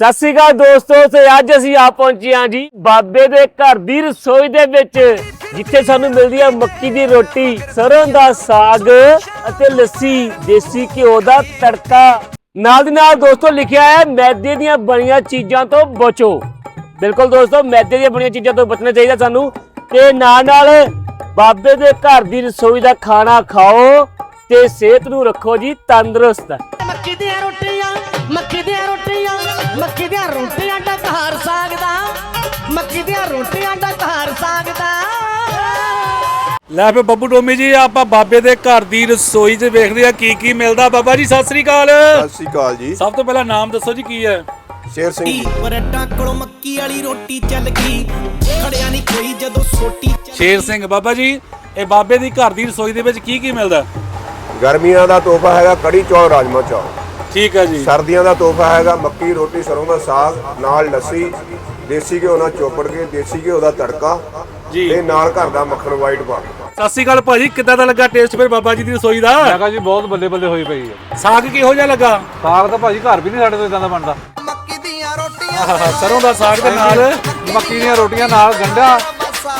ਸਤਿ ਸ੍ਰੀ ਅਕਾਲ ਦੋਸਤੋ, ਤੇ ਅੱਜ ਅਸੀਂ ਆ ਪਹੁੰਚੇ ਹਾਂ ਜੀ ਬਾਬੇ ਦੇ ਘਰ ਦੀ ਰਸੋਈ ਦੇ ਵਿੱਚ, ਜਿੱਥੇ ਸਾਨੂੰ ਮਿਲਦੀ ਹੈ ਮੱਕੀ ਦੀ ਰੋਟੀ ਸਰੋਂ ਦਾ ਸਾਗ ਅਤੇ ਲੱਸੀ, ਦੇਸੀ ਘਿਓ ਦਾ ਤੜਕਾ। ਨਾਲ ਦੀ ਨਾਲ ਦੋਸਤੋ, ਲਿਖਿਆ ਹੈ, ਮੈਦੇ ਦੀਆਂ ਬਣੀਆਂ ਚੀਜ਼ਾਂ ਤੋਂ ਬਚੋ। ਬਿਲਕੁਲ ਦੋਸਤੋ, ਮੈਦੇ ਦੀਆਂ ਬਣੀਆਂ ਚੀਜ਼ਾਂ ਤੋਂ ਬਚਣਾ ਚਾਹੀਦਾ ਸਾਨੂੰ। ਤੇ ਨਾਲ ਨਾਲ ਬਾਬੇ ਦੇ ਘਰ ਦੀ ਰਸੋਈ ਦਾ ਖਾਣਾ ਖਾਓ ਤੇ ਸਿਹਤ ਨੂੰ ਰੱਖੋ ਜੀ ਤੰਦਰੁਸਤ। ਮੱਕੀ ਦੀਆਂ ਰੋਟੀਆਂ, ਮੱਕੀ ਦੀਆਂ ਮੱਕੀ ਦੀਆਂ ਰੋਟੀਆਂ ਦਾ ਘਰ ਸਾਗਦਾ ਮੱਕੀ ਦੀਆਂ ਰੋਟੀਆਂ ਦਾ ਘਰ ਸਾਗਦਾ। ਲੈ ਫੇ ਬੱਬੂ ਡੋਮੀ ਜੀ ਆਪਾਂ ਬਾਬੇ ਦੇ ਘਰ ਦੀ ਰਸੋਈ 'ਚ ਵੇਖਦੇ ਆ ਕੀ ਕੀ ਮਿਲਦਾ। ਬਾਬਾ ਜੀ ਸਤਿ ਸ੍ਰੀ ਅਕਾਲ। ਸਤਿ ਸ਼੍ਰੀ ਅਕਾਲ ਜੀ। ਸਭ ਤੋਂ ਪਹਿਲਾਂ ਨਾਮ ਦੱਸੋ ਜੀ ਕੀ ਹੈ? ਸ਼ੇਰ ਸਿੰਘ ਜੀ। ਪਰਟਾਂ ਕੋਲੋਂ ਮੱਕੀ ਵਾਲੀ ਰੋਟੀ ਚੱਲ ਗਈ। ਖੜਿਆ ਨਹੀਂ ਕੋਈ ਜਦੋਂ ਸੋਟੀ ਚੱਲ ਸ਼ੇਰ ਸਿੰਘ ਬਾਬਾ ਜੀ ਇਹ ਬਾਬੇ ਦੀ ਘਰ ਦੀ ਰਸੋਈ ਦੇ ਵਿੱਚ ਕੀ ਕੀ ਮਿਲਦਾ? ਗਰਮੀਆਂ ਦਾ ਤੋਹਫਾ ਹੈਗਾ ਕੜੀ ਚੌਲ ਰਾਜਮਾ ਚੌਲ। ਠੀਕ ਹੈ ਜੀ। ਸਰਦੀਆਂ ਦਾ ਤੋਹਫਾ ਹੈਗਾ ਮੱਕੀ ਰੋਟੀ ਸਰੋਂ ਦਾ ਸਾਗ ਨਾਲ ਲੱਸੀ ਦੇਸੀ ਘਿਓ ਨਾਲ ਚੋਪੜ ਕੇ ਦੇਸੀ ਘਿਓ ਦਾ ਤੜਕਾ ਜੀ। ਤੇ ਨਾਲ ਘਰ ਦਾ ਮੱਖਣ ਵਾਈਟ ਪਾ ਸਤਿ ਸ੍ਰੀ ਅਕਾਲ ਭਾਜੀ ਕਿੱਦਾਂ ਦਾ ਲੱਗਾ ਟੇਸਟ ਫਿਰ ਬਾਬਾ ਜੀ ਦੀ ਰਸੋਈ ਦਾ? ਮੈਂ ਕਿਹਾ ਜੀ ਬਹੁਤ ਬੱਲੇ ਬੱਲੇ ਹੋਈ ਪਈ ਹੈ। ਸਾਗ ਕਿਹੋ ਜਿਹਾ ਲੱਗਾ? ਸਾਗ ਤਾਂ ਭਾਜੀ ਘਰ ਵੀ ਨਹੀਂ ਸਾਡੇ ਤੋਂ ਇਦਾਂ ਦਾ ਬਣਦਾ। ਮੱਕੀ ਦੀਆਂ ਰੋਟੀਆਂ ਸਰੋਂ ਦਾ ਸਾਗ ਦੇ ਨਾਲ? ਮੱਕੀ ਦੀਆਂ ਰੋਟੀਆਂ ਨਾਲ ਗੰਢਾ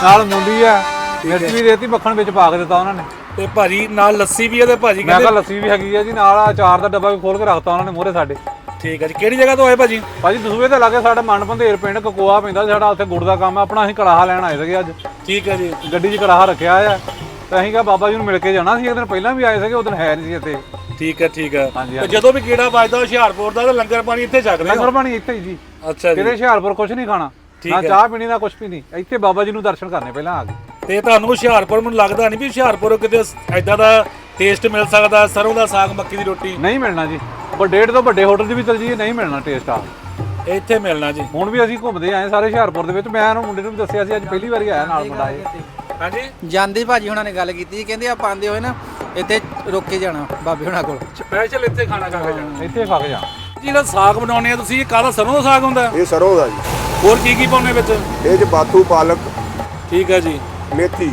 ਨਾਲ ਮੂਲੀ ਆ ਮਿਰਚ ਵੀ ਦੇਤੀ ਮੱਖਣ ਵਿੱਚ ਪਾ ਕੇ ਦਿੱਤਾ ਉਹਨਾਂ ਨੇ। ਤੇ ਭਾਜੀ ਨਾਲ ਲੱਸੀ ਵੀ ਹੈ ਤੇ ਭਾਜੀ ਮੈਂ ਕਿਹਾ ਕਹਿੰਦੇ ਲੱਸੀ ਵੀ ਹੈਗੀ ਹੈ ਜੀ ਨਾਲ ਅਚਾਰ ਦਾ ਡੱਬਾ ਵੀ ਖੋਲ ਕੇ ਰੱਖਤਾ ਉਹਨਾਂ ਨੇ ਮੋਹਰੇ ਸਾਡੇ। ਠੀਕ ਹੈ ਜੀ ਕਿਹੜੀ ਜਗ੍ਹਾ ਤੋਂ ਆਏ ਭਾਜੀ? ਭਾਜੀ ਦਸੂਏ ਤੇ ਲਾਗੇ ਸਾਡਾ ਮਨ ਭੰਦੇਰ ਪਿੰਡ ਕਕੋਆ ਪੈਂਦਾ ਸਾਡਾ ਉੱਥੇ ਗੁੜ ਦਾ ਕੰਮ ਆ ਆਪਣਾ ਅਸੀਂ ਕੜਾਹਾ ਲੈਣ ਆਏ ਸੀਗੇ ਅੱਜ। ਠੀਕ ਹੈ ਜੀ। ਗੱਡੀ 'ਚ ਕੜਾਹਾ ਰੱਖਿਆ ਆ ਤੇ ਅਸੀਂ ਕਿਹਾ ਬਾਬਾ ਜੀ ਨੂੰ ਮਿਲ ਕੇ ਜਾਣਾ ਸੀ ਇੱਕ ਦਿਨ ਪਹਿਲਾਂ ਵੀ ਆਏ ਸੀਗੇ ਉਸ ਦਿਨ ਹੈ ਨਹੀਂ ਸੀ ਇੱਥੇ। ਠੀਕ ਹੈ ਠੀਕ ਹੈ ਹਾਂਜੀ, ਤੇ ਹਾਂਜੀ। ਜਦੋਂ ਵੀ ਕੀੜਾ ਵੱਜਦਾ ਹੁਸ਼ਿਆਰਪੁਰ ਦਾ ਤਾਂ ਲੰਗਰ ਪਾਣੀ ਇੱਥੇ ਛਕਦੇ ਲੰਗਰ ਆ ਪਾਣੀ ਇੱਥੇ ਹੀ ਜੀ। ਅੱਛਾ ਕਿਤੇ ਜੀ ਹੁਸ਼ਿਆਰਪੁਰ ਕੁਝ ਨਹੀਂ ਖਾਣਾ ਠੀਕ ਨਾ ਹੈ। ਚਾਹ ਪੀਣੀ ਨਾ ਕੁਝ ਨਹੀਂ ਇੱਥੇ ਬਾਬਾ ਜੀ ਨੂੰ ਦਰਸ਼ਨ ਕਰਨੇ ਪਹਿਲਾਂ ਆ ਕੇ ਤੇ ਤੁਹਾਨੂੰ ਹੁਸ਼ਿਆਰਪੁਰ ਮੈਨੂੰ ਲੱਗਦਾ ਨਹੀਂ ਵੀ ਹੁਸ਼ਿਆਰਪੁਰ ਕਿਤੇ ਐਦਾਂ ਦਾ ਟੇਸਟ ਮਿਲ ਸਕਦਾ ਸਰੋਂ ਦਾ ਸਾਗ ਮੱਕੀ ਦੀ ਰੋਟੀ। ਨਹੀਂ ਮਿਲਣਾ ਜੀ। ਡੇਢ ਤੋਂ ਵੱਡੇ ਹੋਟਲ 'ਚ ਵੀ ਚਲ ਜਾਈਏ ਨਹੀਂ ਮਿਲਣਾ ਟੇਸਟ ਆ। ਇੱਥੇ ਮਿਲਣਾ ਜੀ। ਹੁਣ ਵੀ ਅਸੀਂ ਘੁੰਮਦੇ ਆਏ ਸਾਰੇ ਹੁਸ਼ਿਆਰਪੁਰ ਦੇ ਵਿੱਚ। ਮੈਂ ਉਹਨੂੰ ਮੁੰਡੇ ਨੂੰ ਦੱਸਿਆ ਸੀ ਅੱਜ ਪਹਿਲੀ ਵਾਰੀ ਆਇਆ ਨਾਲ ਮੁੰਡਾ ਇਹ। ਹਾਂਜੀ? ਜਾਂਦੇ ਭਾਜੀ ਹੁਣਾਂ ਨੇ ਗੱਲ ਕੀਤੀ ਕਹਿੰਦੇ ਆਪਾਂ ਆਂਦੇ ਹੋਏ ਨਾ ਇੱਥੇ ਰੁਕ ਕੇ ਜਾਣਾ ਬਾਬੇ ਹੁਣਾਂ ਕੋਲ। ਸਪੈਸ਼ਲ ਇੱਥੇ ਖਾਣਾ ਖਾ ਕੇ ਜਾਣਾ। ਇੱਥੇ ਫੱਕ ਜਾ ਜਿਹੜਾ ਸਾਗ ਬਣਾਉਂਦੇ ਆ ਤੁਸੀਂ ਇਹ ਕਾਹਦਾ ਸਰੋਂ ਦਾ ਸਾਗ ਹੁੰਦਾ? ਇਹ ਸਰੋਂ ਦਾ ਜੀ। ਹੋਰ ਕੀ ਕੀ ਪਾਉਂਦੇ ਵਿੱਚ? ਇਹ ਚ ਬਾਥੂ ਪਾਲਕ। ਠੀਕ ਹੈ ਜੀ। ਮੇਥੀ।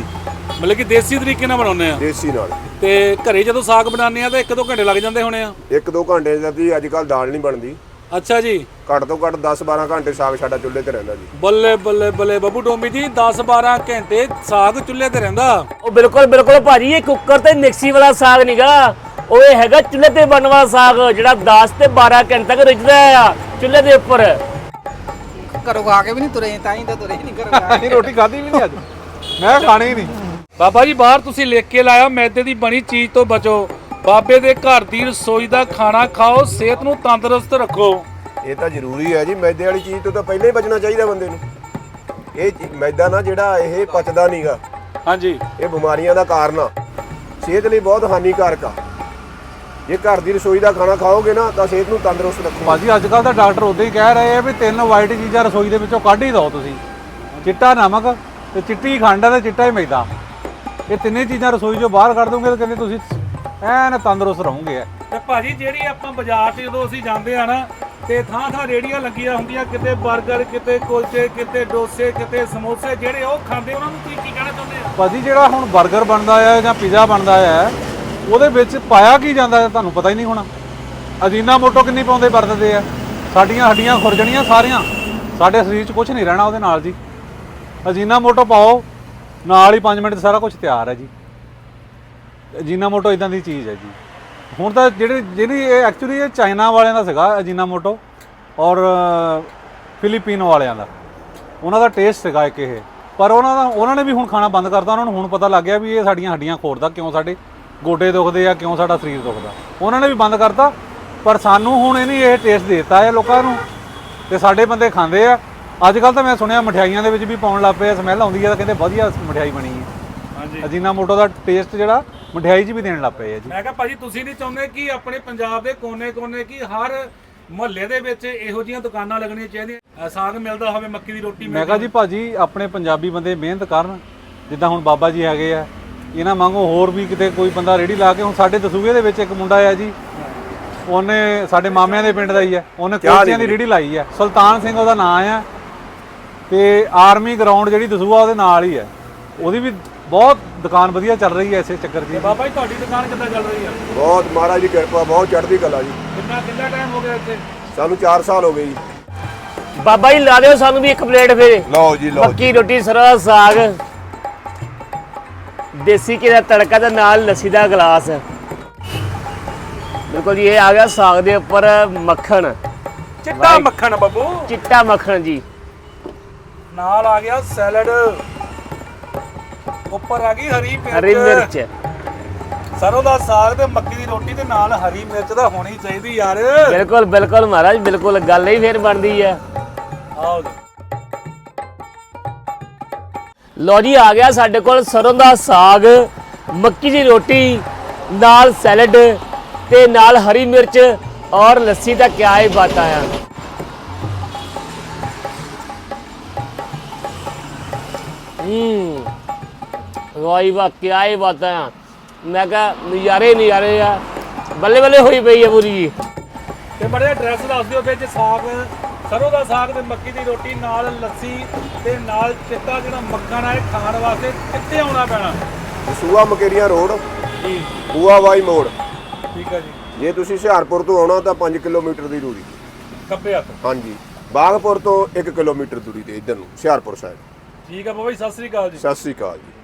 ਮਤਲਬ ਕਿ ਦੇਸੀ ਤਰੀਕੇ ਨਾਲ ਬਣਾਉਂਦੇ ਆ? ਦੇਸੀ ਨਾਲ। ਤੇ ਘਰੇ ਜਦੋਂ ਸਾਗ ਬਣਾਉਂਦੇ ਆ ਤਾਂ ਇੱਕ ਦੋ ਘੰਟੇ ਲੱਗ ਜਾਂਦੇ ਹੋਣੇ ਆ? ਇੱਕ ਦੋ ਘੰਟੇ ਦਾ ਜੀ ਅੱਜ ਕੱਲ ਦਾਲ ਨਹੀਂ ਬਣਦੀ। ਅੱਛਾ ਜੀ। ਘੱਟ ਤੋਂ ਘੱਟ 10 12 ਘੰਟੇ ਸਾਗ ਸਾਡਾ ਚੁੱਲ੍ਹੇ ਤੇ ਰਹਿੰਦਾ ਜੀ। ਬੱਲੇ ਬੱਲੇ ਬੱਲੇ ਬੱਬੂ ਡੋਮੀ ਜੀ 10 12 ਘੰਟੇ ਸਾਗ ਚੁੱਲ੍ਹੇ ਤੇ ਰਹਿੰਦਾ। ਉਹ ਬਿਲਕੁਲ ਬਿਲਕੁਲ ਭਾਜੀ ਇਹ ਕੁੱਕਰ ਤੇ ਮਿਕਸੀ ਵਾਲਾ ਸਾਗ ਨਹੀਂਗਾ ਉਹ ਇਹ ਹੈਗਾ ਚੁੱਲ੍ਹੇ ਤੇ ਬਣਨ ਵਾਲਾ ਸਾਗ ਜਿਹੜਾ 10 ਤੇ 12 ਘੰਟੇ ਤੱਕ ਰਿੱਝਦਾ ਆ ਚੁੱਲ੍ਹੇ ਦੇ ਉੱਪਰ। ਘਰੋਂ ਖਾ ਕੇ ਵੀ ਨਹੀਂ ਤੁਰੇ ਤਾਂ ਹੀ ਤਾਂ ਤੁਰੇ ਨਹੀਂ ਘਰੋਂ ਅਸੀਂ ਰੋਟੀ ਖਾਧੀ ਵੀ ਨਹੀਂ ਅੱਜ? ਮੈਂ ਖਾਣੀ ਹੀ ਨਹੀਂ। ਬਾਬਾ ਜੀ ਬਾਹਰ ਤੁਸੀਂ ਲਿਖ ਕੇ ਲਾਇਆ ਮੈਦੇ ਦੀ ਬਣੀ ਚੀਜ਼ ਤੋਂ ਬਚੋ। ਬਾਬੇ ਦੇ ਘਰ ਦੀ ਰਸੋਈ ਦਾ ਖਾਣਾ ਖਾਓ ਸਿਹਤ ਨੂੰ ਤੰਦਰੁਸਤ ਰੱਖੋ। ਇਹ ਤਾਂ ਜ਼ਰੂਰੀ ਹੈ ਜੀ ਮੈਦੇ ਵਾਲੀ ਚੀਜ਼ ਤੋਂ ਤਾਂ ਪਹਿਲਾਂ ਹੀ ਬਚਣਾ ਚਾਹੀਦਾ ਬੰਦੇ ਨੂੰ। ਇਹ ਚੀ- ਮੈਦਾ ਨਾ ਜਿਹੜਾ ਇਹ ਪਚਦਾ ਨਹੀਂਗਾ ਹਾਂਜੀ। ਇਹ ਬਿਮਾਰੀਆਂ ਦਾ ਕਾਰਨ ਆ। ਸਿਹਤ ਲਈ ਬਹੁਤ ਹਾਨੀਕਾਰਕ ਆ। ਜੇ ਘਰ ਦੀ ਰਸੋਈ ਦਾ ਖਾਣਾ ਖਾਓਗੇ ਨਾ ਤਾਂ ਸਿਹਤ ਨੂੰ ਤੰਦਰੁਸਤ ਰੱਖੋ ਭਾਜੀ ਅੱਜ ਕੱਲ ਤਾਂ ਡਾਕਟਰ ਉਦਾਂ ਹੀ ਕਹਿ ਰਹੇ ਆ ਵੀ ਤਿੰਨ ਵਾਈਟ ਚੀਜ਼ਾਂ ਰਸੋਈ ਦੇ ਵਿੱਚੋਂ ਕੱਢ ਹੀ ਦਿਓ ਤੁਸੀਂ। ਚਿੱਟਾ ਨਮਕ ਤੇ ਚਿੱਟੀ ਖੰਡ ਤੇ ਚਿੱਟਾ ਹੀ ਮੈਦਾ। ਇਹ ਤਿੰਨੇ ਚੀਜ਼ਾਂ ਰਸੋਈ ਚੋਂ ਬਾਹਰ ਕੱਢ ਦੋਗੇ ਤਾਂ ਕਹਿੰਦੇ ਤੁਸੀਂ ਐਨ ਤੰਦਰੁਸਤ ਰਹੋਗੇ। ਤੇ ਭਾਜੀ ਜਿਹੜੀ ਆਪਾਂ ਬਾਜ਼ਾਰ 'ਚ ਜਦੋਂ ਅਸੀਂ ਜਾਂਦੇ ਆ ਨਾ ਤੇ ਥਾਂ ਥਾਂ ਰੇੜੀਆਂ ਲੱਗੀਆਂ ਹੁੰਦੀਆਂ ਕਿਤੇ 버ਗਰ ਕਿਤੇ ਕੁਲਚੇ ਕਿਤੇ ਡੋਸੇ ਕਿਤੇ ਸਮੋਸੇ ਜਿਹੜੇ ਉਹ ਖਾਂਦੇ ਉਹਨਾਂ ਨੂੰ ਕੀ ਕੀ ਕਹਿਣਾ ਚਾਹੁੰਦੇ ਆ? ਭਾਜੀ ਜਿਹੜਾ ਹੁਣ 버ਗਰ ਬਣਦਾ ਆ ਜਾਂ ਪੀਜ਼ਾ ਬਣਦਾ ਆ ਉਹਦੇ ਵਿੱਚ ਪਾਇਆ ਕੀ ਜਾਂਦਾ ਤੁਹਾਨੂੰ ਪਤਾ ਹੀ ਨਹੀਂ ਹੋਣਾ। ਅਜੀਨਾ ਮੋਟੋ ਕਿੰਨੀ ਪਾਉਂਦੇ ਵਰਤਦੇ ਆ। ਸਾਡੀਆਂ ਹੱਡੀਆਂ ਖੁਰਜਣੀਆਂ ਸਾਰੀਆਂ। ਸਾਡੇ ਸਰੀਰ 'ਚ ਕੁਝ ਨਹੀਂ ਰਹਿਣਾ ਉਹਦੇ ਨਾਲ ਜੀ। ਅਜੀਨਾ ਮੋਟੋ ਪਾਓ। ਨਾਲ ਹੀ 5 ਮਿੰਟ 'ਚ ਸਾਰਾ ਕੁਝ ਤਿਆਰ ਹੈ ਜੀ। ਅਜੀਨਾ ਮੋਟੋ ਇਦਾਂ ਦੀ ਚੀਜ਼ ਹੈ ਜੀ। ਹੁਣ ਤਾਂ ਜਿਹੜੇ, ਜਿਹੜੀ ਇਹ ਐਕਚੁਅਲੀ ਇਹ ਚਾਈਨਾ ਵਾਲਿਆਂ ਦਾ ਸੀਗਾ ਅਜੀਨਾ ਮੋਟੋ ਔਰ ਫਿਲੀਪੀਨੋ ਵਾਲਿਆਂ ਦਾ। ਉਹਨਾਂ ਦਾ ਟੇਸਟ ਸੀਗਾ ਇੱਕ ਇਹ। ਪਰ ਉਹਨਾਂ ਦਾ, ਉਹਨਾਂ ਨੇ ਵੀ ਹੁਣ ਖਾਣਾ ਬੰਦ ਕਰਤਾ। ਉਹਨਾਂ ਨੂੰ ਹੁਣ ਪਤਾ ਲੱਗ ਗਿਆ ਵੀ ਇਹ ਸਾਡੀਆਂ ਹੱਡੀਆਂ ਖੋਰਦਾ ਕਿਉਂ ਸਾਡੇ ਗੋਡੇ ਦੁਖਦੇ ਆ, ਕਿਉਂ ਸਾਡਾ ਸਰੀਰ ਦੁਖਦਾ। ਉਹਨਾਂ ਨੇ ਵੀ ਬੰਦ ਕਰਤਾ। ਪਰ ਸਾਨੂੰ ਹੁਣ ਇਹਨੇ ਇਹ ਟੇਸਟ ਦੇਤਾ ਹੈ ਲੋਕਾਂ ਨੂੰ। ਤੇ ਸਾਡੇ ਬੰਦੇ ਖਾਂਦੇ ਆ। ਅੱਜ ਕੱਲ ਤਾਂ ਮੈਂ ਸੁਣਿਆ ਮਠਿਆਈਆਂ ਦੇ ਵਿੱਚ ਵੀ ਪਾਉਣ ਲੱਗ ਪਏ ਆ ਸਮੈਲ ਆਉਂਦੀ ਆ ਤਾਂ ਕਹਿੰਦੇ ਵਧੀਆ ਮਠਿਆਈ ਬਣੀ ਹੈ ਹਾਂਜੀ। ਅਜੀਨਾ ਮੋਟੋ ਦਾ ਟੇਸਟ ਜਿਹੜਾ ਮਠਿਆਈ 'ਚ ਵੀ ਦੇਣ ਲੱਗ ਪਏ ਆ ਜੀ। ਮੈਂ ਕਿਹਾ ਭਾਜੀ ਤੁਸੀਂ ਨਹੀਂ ਚਾਹੁੰਦੇ ਕਿ ਆਪਣੇ ਪੰਜਾਬ ਦੇ ਕੋਨੇ-ਕੋਨੇ ਕੀ ਹਰ ਮੁਹੱਲੇ ਦੇ ਵਿੱਚ ਇਹੋ ਜਿਹੀਆਂ ਦੁਕਾਨਾਂ ਲੱਗਣੀਆਂ ਚਾਹੀਦੀਆਂ? ਸਾਗ ਮਿਲਦਾ ਹੋਵੇ ਮੱਕੀ ਦੀ ਰੋਟੀ ਮੈਂ ਕਹਾ ਜੀ ਭਾਜੀ ਆਪਣੇ ਪੰਜਾਬੀ ਬੰਦੇ ਮਿਹਨਤ ਕਰਨ ਜਿੱਦਾਂ ਹੁਣ ਬਾਬਾ ਜੀ ਹੈਗੇ ਆ। ਇਹਨਾਂ ਵਾਂਗੂ ਹੋਰ ਵੀ ਕਿਤੇ ਕੋਈ ਬੰਦਾ ਰੇੜੀ ਲਾ ਕੇ ਹੁਣ ਸਾਡੇ ਦਸੂਗੇ ਦੇ ਵਿੱਚ ਇੱਕ ਮੁੰਡਾ ਆ ਜੀ। ਉਹਨੇ ਸਾਡੇ ਮਾਮਿਆਂ ਦੇ ਪਿੰਡ ਦਾ ਹੀ ਆ। ਉਹਨੇ ਕੁਲਚਿਆਂ ਦੀ ਰੇੜੀ ਲਾਈ ਆ। ਸੁਲਤਾਨ ਸਿੰਘ ਉਹਦਾ ਨਾਂ ਆ। ਤੇ ਆਰਮੀ ਗਰਾਊਂਡ ਜਿਹੜੀ ਦਸੂਆ ਉਹਦੇ ਨਾਲ ਹੀ ਆ ਉਹਦੀ ਵੀ ਬਹੁਤ ਦੁਕਾਨ ਵਧੀਆ ਚੱਲ ਰਹੀ ਹੈ ਇਸੇ ਚੱਕਰ 'ਚ ਹੀ। ਬਾਬਾ ਜੀ ਤੁਹਾਡੀ ਦੁਕਾਨ ਕਿੱਦਾਂ ਚੱਲ ਰਹੀ ਆ ਬਹੁਤ ਮਹਾਰਾਜ ਦੀ ਕਿਰਪਾ ਬਹੁਤ ਚੜ੍ਹਦੀ ਕਲਾ ਜੀ। ਕਿੰਨਾ ਕਿੰਨਾ ਟਾਈਮ ਹੋ ਗਿਆ ਇੱਥੇ? ਸਾਨੂੰ 4 ਸਾਲ ਹੋ ਗਏ ਜੀ। ਬਾਬਾ ਜੀ ਲਾ ਦਿਓ ਸਾਨੂੰ ਵੀ ਇੱਕ ਪਲੇਟ ਫੇਰ। ਲਓ ਜੀ ਲਓ ਜੀ। ਮੱਕੀ ਰੋਟੀ ਸਰੋਂ ਦਾ ਸਾਗ। ਦੇਸੀ ਘੀ ਦਾ ਤੜਕਾ ਤੇ ਨਾਲ ਲੱਸੀ ਦਾ ਗਲਾਸ। ਬਿਲਕੁਲ ਜੀ ਇਹ ਆ ਗਿਆ ਸਾਗ ਦੇ ਉੱਪਰ ਮੱਖਣ। ਚਿੱਟਾ ਮੱਖਣ ਬੱਬੂ। ਚਿੱਟਾ ਮੱਖਣ ਜੀ। ਨਾਲ ਆ ਗਿਆ ਸੈਲਡ। ਉੱਪਰ ਆ ਗਈ ਹਰੀ ਮਿਰਚ। ਹਰੀ ਮਿਰਚ। ਸਰੋਂ ਦਾ ਸਾਗ ਤੇ ਮੱਕੀ ਦੀ ਰੋਟੀ ਤੇ ਨਾਲ ਹਰੀ ਮਿਰਚ ਤਾਂ ਹੋਣੀ ਚਾਹੀਦੀ ਯਾਰ। ਬਿਲਕੁਲ ਬਿਲਕੁਲ ਮਹਾਰਾਜ ਬਿਲਕੁਲ। ਗੱਲ ਹੀ ਫੇਰ ਬਣਦੀ ਹੈ ਆਓ ਜੀ। ਲੋ ਜੀ ਆ ਗਿਆ ਸਾਡੇ ਕੋਲ ਸਰੋਂ ਦਾ ਸਾਗ ਮੱਕੀ ਦੀ ਰੋਟੀ ਨਾਲ ਸੈਲਡ ਤੇ ਨਾਲ ਹਰੀ ਮਿਰਚ ਔਰ ਲੱਸੀ ਦਾ ਕਿਆ ਹੀ ਬਾਤਾਂ ਆ। ਹੂੰ। ਵਾਈ ਵਾ ਕਿਆ ਹੀ ਬਾਤਾਂ। ਆ ਮੈਂ ਕਹਾ ਨਜ਼ਾਰੇ ਹੀ ਨਜ਼ਾਰੇ ਆ। ਬੱਲੇ ਬੱਲੇ ਹੋਈ ਪਈ ਹੈ ਪੂਰੀ ਜੀ। ਤੇ ਬੜੇ ਐਡਰੈਸ ਦੱਸ ਦਿਓ ਵਿੱਚ ਸਾਗ ਸਰੋਂ ਦਾ ਸਾਗ ਤੇ ਮੱਕੀ ਦੀ ਰੋਟੀ ਨਾਲ ਲੱਸੀ ਤੇ ਨਾਲ ਚਿੱਟਾ ਜਿਹੜਾ ਮੱਖਣ ਆ ਇਹ ਖਾਣ ਵਾਸਤੇ ਕਿੱਥੇ ਆਉਣਾ ਪੈਣਾ? ਸੂਆ ਮਕੇਰੀਆਂ ਰੋਡ ਜੀ। ਬੂਆ ਵਾਈ ਮੋੜ। ਠੀਕ ਆ ਜੀ। ਜੇ ਤੁਸੀਂ ਹੁਸ਼ਿਆਰਪੁਰ ਤੋਂ ਆਉਣਾ ਤਾਂ 5 ਕਿਲੋਮੀਟਰ ਦੀ ਦੂਰੀ। ਖੱਬੇ ਹੱਥ। ਹਾਂਜੀ। ਬਾਗਪੁਰ ਤੋਂ 1 ਕਿਲੋਮੀਟਰ ਦੂਰੀ ਤੇ ਇੱਧਰ ਨੂੰ ਹੁਸ਼ਿਆਰਪੁਰ ਸਾਈਡ ਠੀਕ ਆ ਬਾਬਾ ਜੀ ਸਤਿ ਸ੍ਰੀ ਅਕਾਲ ਜੀ ਸਤਿ ਸ੍ਰੀ ਅਕਾਲ ਜੀ